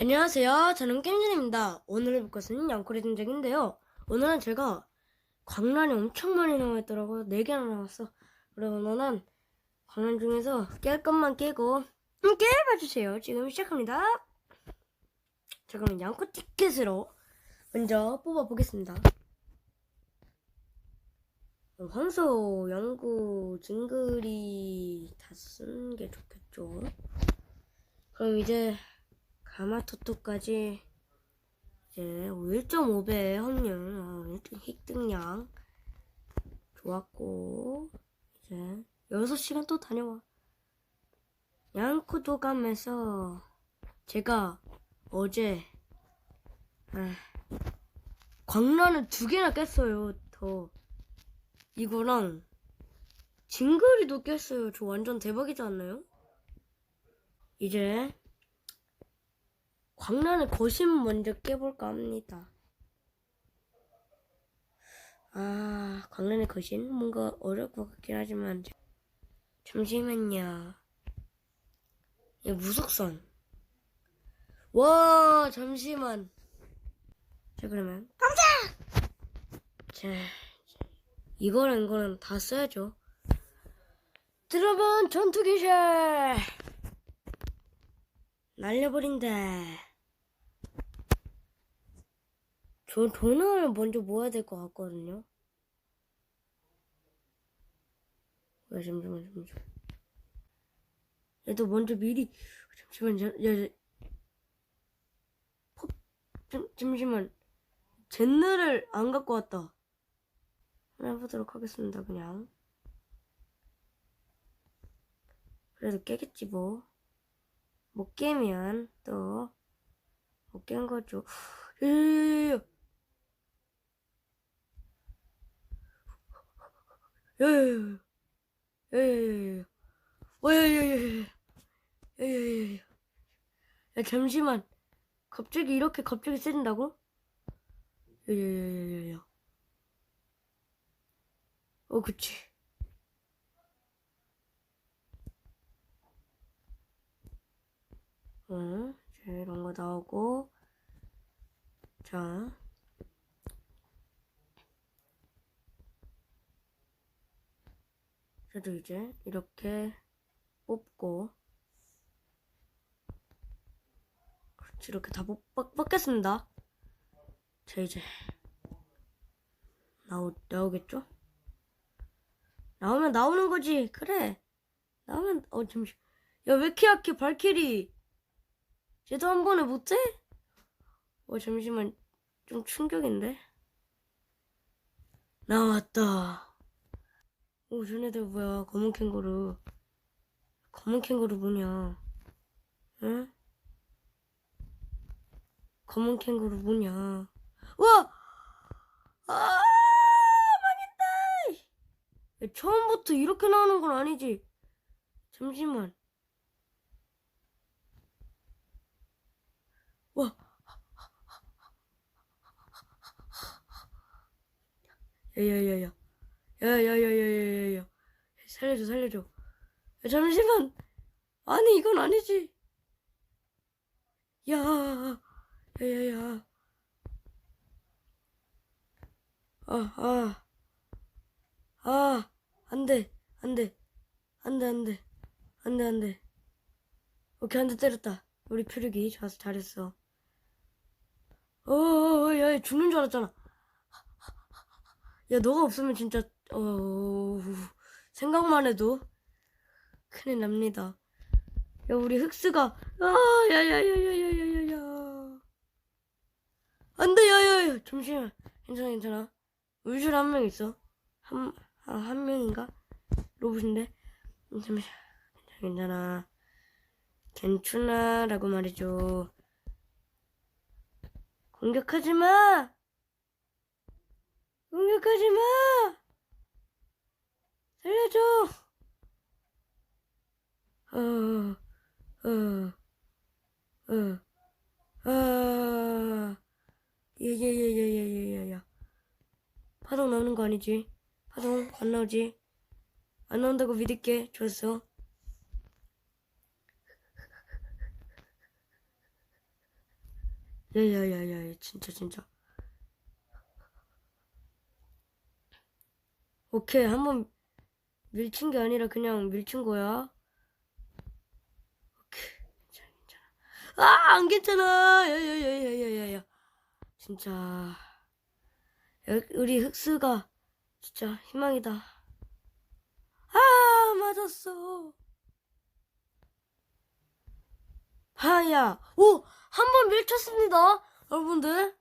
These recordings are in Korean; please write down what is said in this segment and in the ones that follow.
안녕하세요. 저는 ken진입니다. 오늘 해볼 것은 양코리 전쟁인데요. 오늘은 제가 광란이 엄청 많이 나와있더라고요. 4개나 나왔어. 그래서 오늘은 광란 중에서 깰 것만 깨고 함께 해봐주세요. 지금 시작합니다. 자, 그럼 양코 티켓으로 먼저 뽑아보겠습니다. 황소, 양구, 징글이 다 쓴 게 좋겠죠. 그럼 이제 가마토토까지 이제 1.5배 확률 어, 1등 획득량 좋았고 이제 6시간 또 다녀와. 양코도감에서 제가 어제 아, 광란을 두 개나 깼어요 더. 이거랑 징그리도 깼어요. 저 완전 대박이지 않나요? 이제 광란의 거심 먼저 깨볼까 합니다. 아, 광란의 거신? 뭔가 어려울 것 같긴 하지만. 잠시만요. 이 무속선. 와, 잠시만. 자, 그러면. 깜짝! 자, 이거랑 이거랑 다 써야죠. 들어본 전투 기술! 날려버린다. 저 돈을 먼저 모아야 될 것 같거든요. 야, 잠시만, 잠시만. 얘도 먼저 미리, 잠시만, 야, 야, 퍽, 잠, 잠시만. 젠느를 안 갖고 왔다. 한번 해보도록 하겠습니다, 그냥. 그래도 깨겠지, 뭐. 못 깨면 또 못 깬 거죠. 야 야 야 야 야. 야야야야. 야야야야. 와야야야야. 야야야야. 야 잠시만. 갑자기 이렇게 갑자기 세진다고? 야야야야야야. 어 그치. 응, 자, 이런 거 나오고, 자. 저도 이제 이렇게 뽑고, 그렇지, 이렇게 다 뽑, 뽑, 뽑겠습니다. 자, 이제, 나오, 나오겠죠? 나오면 나오는 거지, 그래. 나오면, 어, 잠시, 야, 왜 이렇게 약해, 발키리. 쟤도 한 번에 못해? 어, 잠시만. 좀 충격인데? 나왔다. 오, 쟤네들 뭐야. 검은 캥거루. 검은 캥거루 뭐냐. 응? 검은 캥거루 뭐냐. 우와! 아, 망했다! 야, 처음부터 이렇게 나오는 건 아니지. 잠시만. 와. 야야야야. 야야야야야야야. 살려줘 살려줘. 야, 잠시만. 아니 이건 아니지. 야. 야야야. 아, 아. 아. 안 돼. 안 돼. 안 돼, 안 돼. 안 돼, 안 돼. 오케이, 한 대 때렸다. 우리 표류기 좋아서 잘했어. 어어어, 야, 죽는 줄 알았잖아. 야, 너가 없으면 진짜, 어, 생각만 해도 큰일 납니다. 야, 우리 흑스가, 아, 야, 야, 야, 야, 야, 야, 야, 야. 안 돼, 야, 야, 야. 잠시만. 괜찮아, 괜찮아. 울줄 한 명 있어. 한, 아, 한 명인가? 로봇인데? 음, 잠시만. 괜찮아, 괜찮아. 괜찮아 라고 말이죠. 공격하지 마! 공격하지 마! 살려줘! 어, 어, 어, 아, 예, 예, 예, 예, 예, 예, 예, 예. 파동 나오는 거 아니지? 파동 안 나오지? 안 나온다고 믿을게. 좋았어. 야야야야 진짜 진짜 오케이 한번 밀친 게 아니라 그냥 밀친 거야. 괜찮아 괜찮아. 아 안 괜찮아. 야야야야야야야. 진짜. 여- 우리 흑스가 진짜 희망이다. 아 맞았어. 하야 오 한 번 밀쳤습니다 여러분들.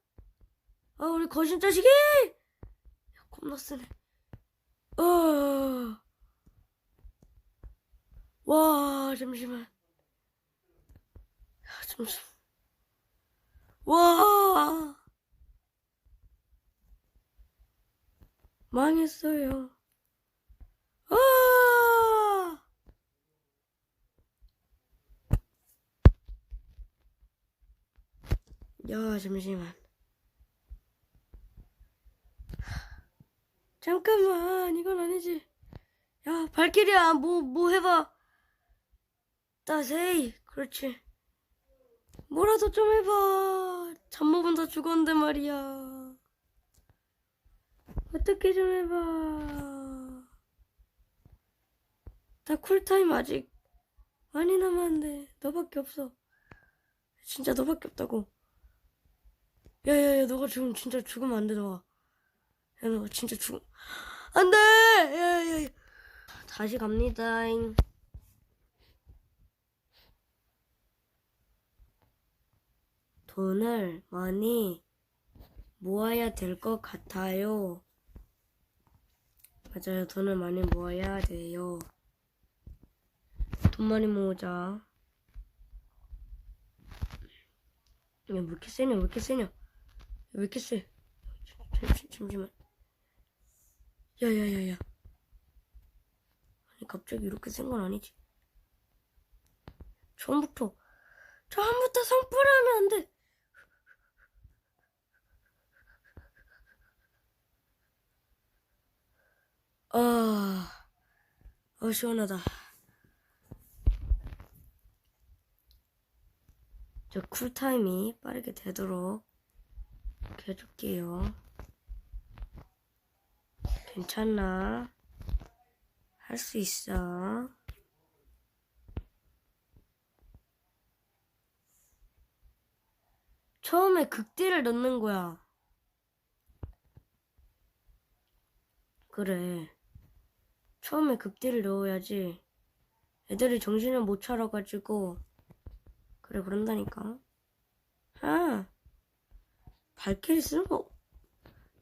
아 우리 거신 자식이! 야, 겁나 세네. 어. 와 잠시만 야, 잠시 와 망했어요 아 야, 잠시만. 잠깐만, 이건 아니지. 야, 발키리야, 뭐, 뭐 해봐. 따세이, 그렇지. 뭐라도 좀 해봐. 잠모분 다 죽었는데 말이야. 어떻게 좀 해봐. 나 쿨타임 아직 많이 남았는데, 너밖에 없어. 진짜 너밖에 없다고. 야야야 너가 지금 진짜 죽으면 안돼 너가 야 너가 진짜 죽음 안돼 야야야 다시 갑니다잉 돈을 많이 모아야 될 것 같아요 맞아요 돈을 많이 모아야 돼요 돈 많이 모으자 야 왜 이렇게 세냐 왜 이렇게 세냐 왜 이렇게 세? 잠시, 잠시만. 야 야 야 야. 아니 갑자기 이렇게 센 건 아니지. 처음부터 처음부터 성불을 하면 안 돼. 아, 어 시원하다. 저 쿨타임이 빠르게 되도록 해줄게요. 괜찮나? 할 수 있어. 처음에 극딜을 넣는 거야. 그래. 처음에 극딜을 넣어야지. 애들이 정신을 못 차려가지고. 그래, 그런다니까. 아. 발키리 거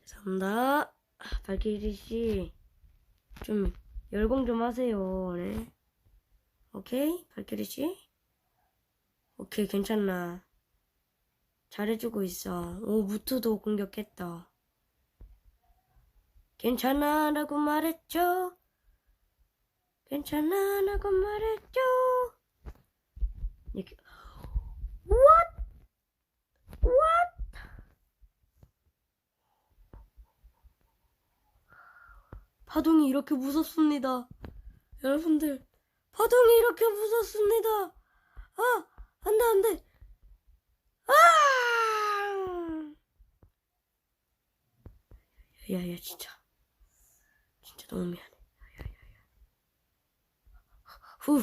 죄송합니다. 아, 발키리 씨, 좀 열공 좀 하세요. 네. 오케이, 발키리 씨. 오케이, 괜찮나. 잘해주고 있어. 오, 무트도 공격했다. 괜찮아 라고 말했죠. 괜찮아 라고 말했죠. 이렇게. What? What? 파동이 이렇게 무섭습니다. 여러분들, 파동이 이렇게 무섭습니다. 아, 안 돼, 안 돼. 아! 야, 야, 진짜. 진짜 너무 미안해. 후.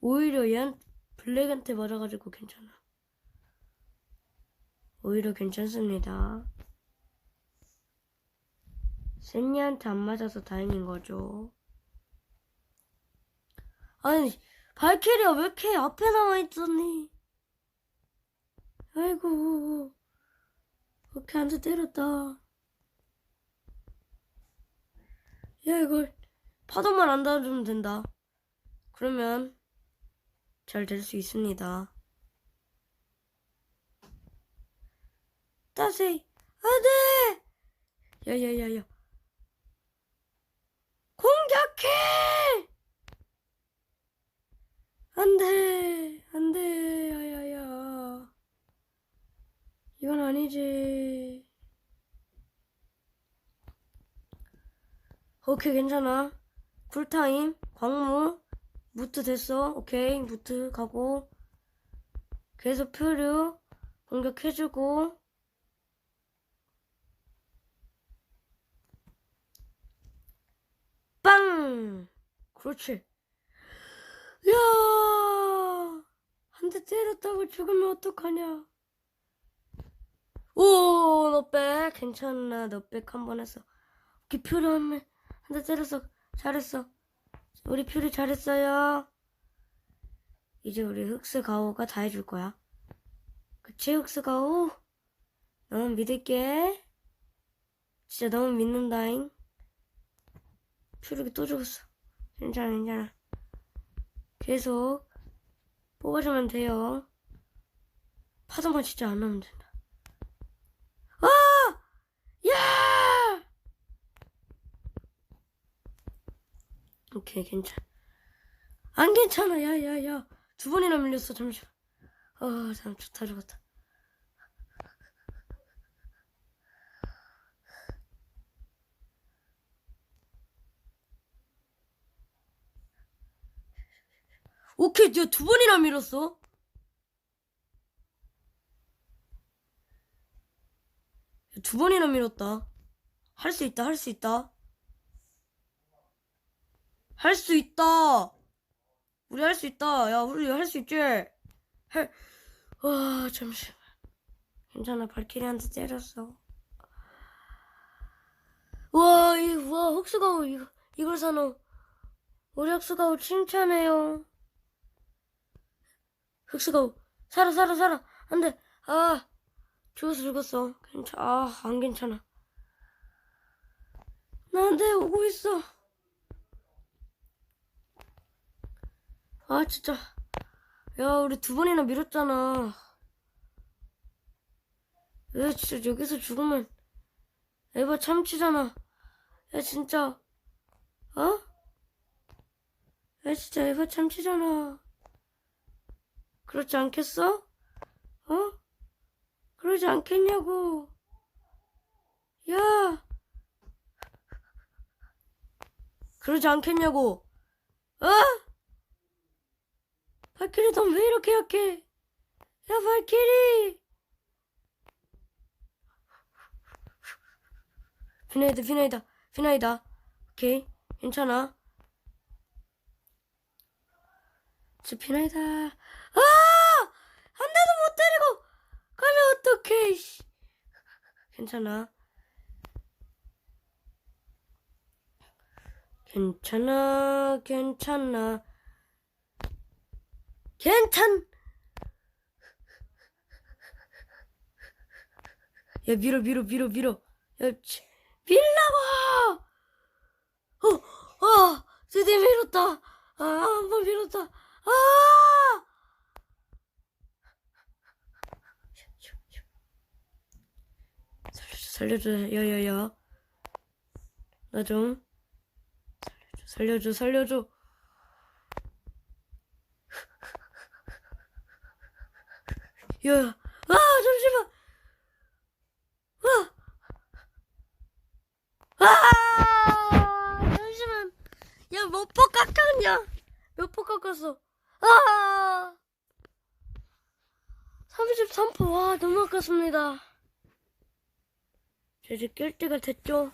오히려 얘한 블랙한테 맞아가지고 괜찮아. 오히려 괜찮습니다. 샌니한테 안 맞아서 다행인 거죠. 아니, 발키리야 왜 이렇게 앞에 나와 있었니? 아이고, 그렇게 한대 때렸다. 야, 이걸 파도만 안 닿아주면 된다. 그러면 잘 될 수 있습니다. 따세이, 안 돼! 야야야야. 공격해! 안 돼, 안 돼, 야야야. 이건 아니지. 오케이, 괜찮아. 쿨타임, 광무, 무트 됐어. 오케이, 무트 가고. 계속 표류 공격해주고 빵! 그렇지. 야! 한 대 때렸다고 죽으면 어떡하냐. 오, 너백 괜찮아. 너백 한 번 했어. 표류 한대 한대 때렸어. 잘했어. 우리 표류 잘했어요. 이제 우리 흑스 가오가 다 해줄 거야. 그치, 흑스 가오? 너만 믿을게. 진짜 너무 믿는다잉. 표류기 또 죽었어. 괜찮아, 괜찮아. 계속 뽑아주면 돼요. 파도만 진짜 안 나면 된다. 아! 야! 오케이, 괜찮아. 안 괜찮아, 야, 야, 야. 두 번이나 밀렸어, 잠시만. 아, 참, 좋다, 좋다. 오케이, 야, 두 번이나 밀었어. 야, 두 번이나 밀었다. 할 수 있다, 할 수 있다. 할 수 있다. 우리 할 수 있다. 야, 우리 할 수 있지? 할, 와, 잠시만. 괜찮아, 발키리한테 때렸어. 와, 이, 와, 흑수가오, 이거, 이걸 사노. 우리 흑수가오 칭찬해요. 흑수가오, 살아, 살아, 살아. 안 돼. 아, 죽었어, 죽었어. 괜찮아, 아, 안 괜찮아. 나한테 오고 있어. 아, 진짜. 야, 우리 두 번이나 밀었잖아. 야, 진짜 여기서 죽으면 에바 참치잖아. 야, 진짜. 어? 야, 진짜 에바 참치잖아. 그렇지 않겠어? 어? 그러지 않겠냐고. 야! 그러지 않겠냐고. 어? 발키리 넌 왜 이렇게 약해? 야 발키리 비나이다 비나이다 비나이다 오케이 괜찮아 저 비나이다 아! 한 대도 못 때리고 가면 어떡해 씨. 괜찮아 괜찮아 괜찮아 괜찮. 야 밀어 밀어 밀어 밀어. 야 치, 밀라고. 어, 어, 드디어 밀었다. 아, 한 번 밀었다. 아. 살려줘 살려줘 야야야. 나 좀 살려줘 살려줘 살려줘. 야, 아, 잠시만. 아, 아, 잠시만. 야, 몇퍼 깎았냐? 몇퍼 깎았어? 아, 33퍼. 와, 너무 아깝습니다. 저 이제 깰 때가 됐죠?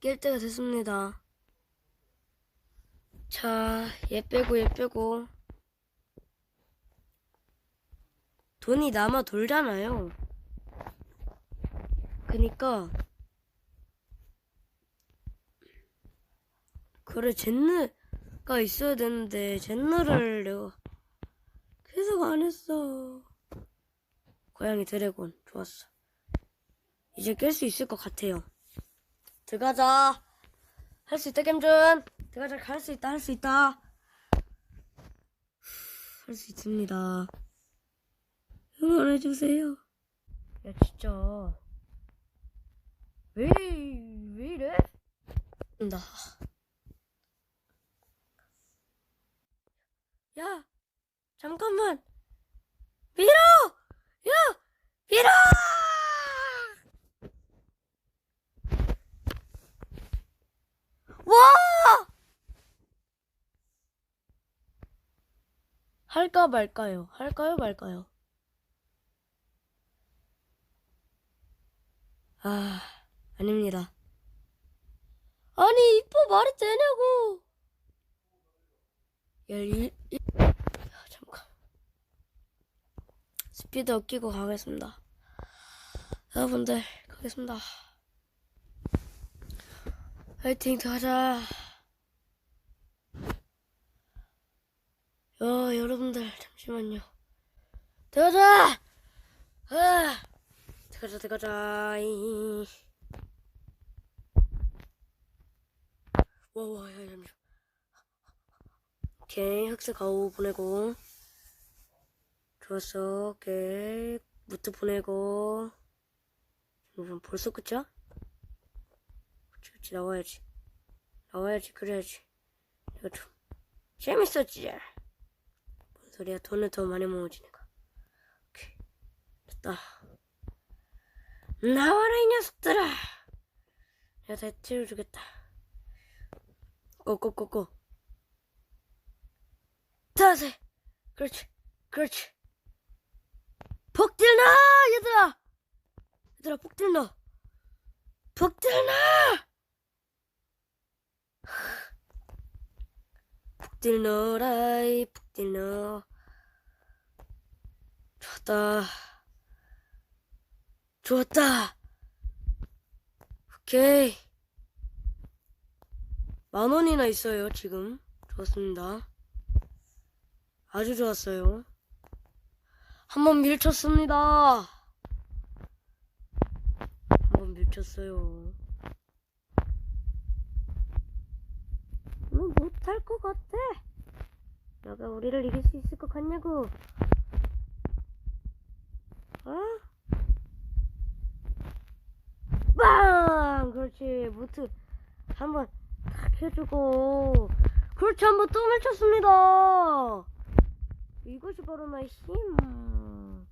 깰 때가 됐습니다. 자, 얘 빼고 얘 빼고. 돈이 남아 돌잖아요. 그니까 그래 젠느가 있어야 되는데 젠느를 내가 계속 안 했어. 고양이 드래곤 좋았어. 이제 깰 수 있을 것 같아요. 들어가자. 할 수 있다 gem준. 들어가자. 할 수 있다. 할 수 있다. 할 수 있습니다. 응원해주세요. 야, 진짜. 왜, 왜 이래? 나. 야, 잠깐만. 밀어! 야! 밀어! 와! 할까 말까요? 할까요 말까요? 아, 아닙니다. 아니, 이뻐 말이 되냐고! 야, 이, 이, 야, 잠깐. 스피드 아끼고 가겠습니다. 여러분들, 가겠습니다. 화이팅, 가자. 야, 여러분들, 잠시만요. 들어가자! 아! 들어가자, 들어가자. 이. 와, 와, 야, 잠시만. 오케이, 흑색 가오 보내고. 좋았어, 오케이. 무트 보내고. 여러분, 벌써 끝이야? 그치, 그치, 나와야지. 나와야지, 그래야지. 이거 좀, 재밌었지? 뭔 소리야, 돈을 더 많이 모으지니까. 오케이. 됐다. 나와라, 이 녀석들아! 내가 다 채워주겠다. 꼬꼬꼬꼬. 자세. 그렇지. 그렇지. 폭딜 나 얘들아. 얘들아 폭딜 나. 폭딜 나. 폭딜 넣어라 이 폭딜 넣어. 좋았다. 좋았다. 오케이. 만 원이나 있어요, 지금. 좋았습니다. 아주 좋았어요. 한번 밀쳤습니다. 한번 밀쳤어요. 너 못할 것 같아. 너가 우리를 이길 수 있을 것 같냐고. 어? 빵! 그렇지. 무트. 한번 탁 해주고 그렇지 한번 또 밀쳤습니다 이것이 바로 나의 힘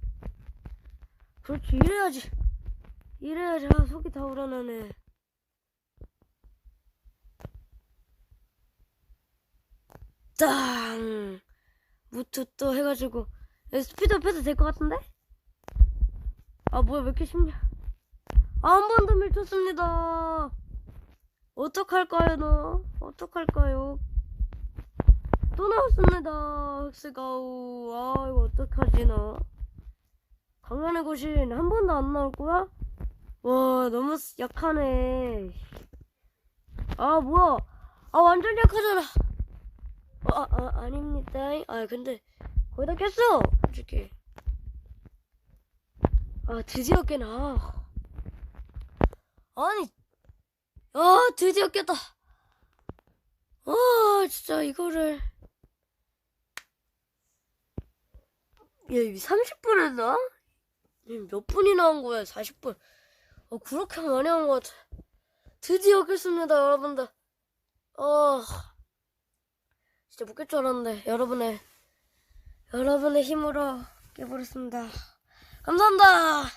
그렇지 이래야지 이래야지 아 속이 다 우러나네 땅 무트 또 해가지고 스피드업 해도 될 것 같은데? 아 뭐야 왜 이렇게 쉽냐 아, 한 번 더 밀쳤습니다 어떡할까요, 너? 어떡할까요? 또 나왔습니다, 흑스가우. 아, 이거 어떡하지, 너? 강연의 고신 한 번도 안 나올 거야? 와, 너무 약하네. 아, 뭐야. 아, 완전 약하잖아. 어, 아, 아, 아닙니다. 아, 근데, 거의 다 깼어. 솔직히. 아, 드디어 깨나. 아니, 아, 드디어 깼다. 아, 진짜 이거를. 야, 30분 했나? 몇 분이나 한 거야? 40분. 어, 그렇게 많이 한 것 같아. 드디어 깼습니다, 여러분들. 어, 진짜 못 깰 줄 알았는데, 여러분의, 여러분의 힘으로 깨버렸습니다. 감사합니다!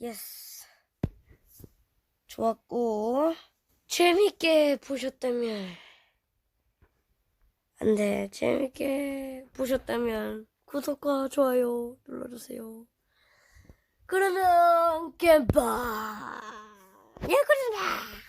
예스. 좋았고 재밌게 보셨다면 안돼. 재밌게 보셨다면 구독과 좋아요 눌러주세요. 그러면 겜바! 예 그러다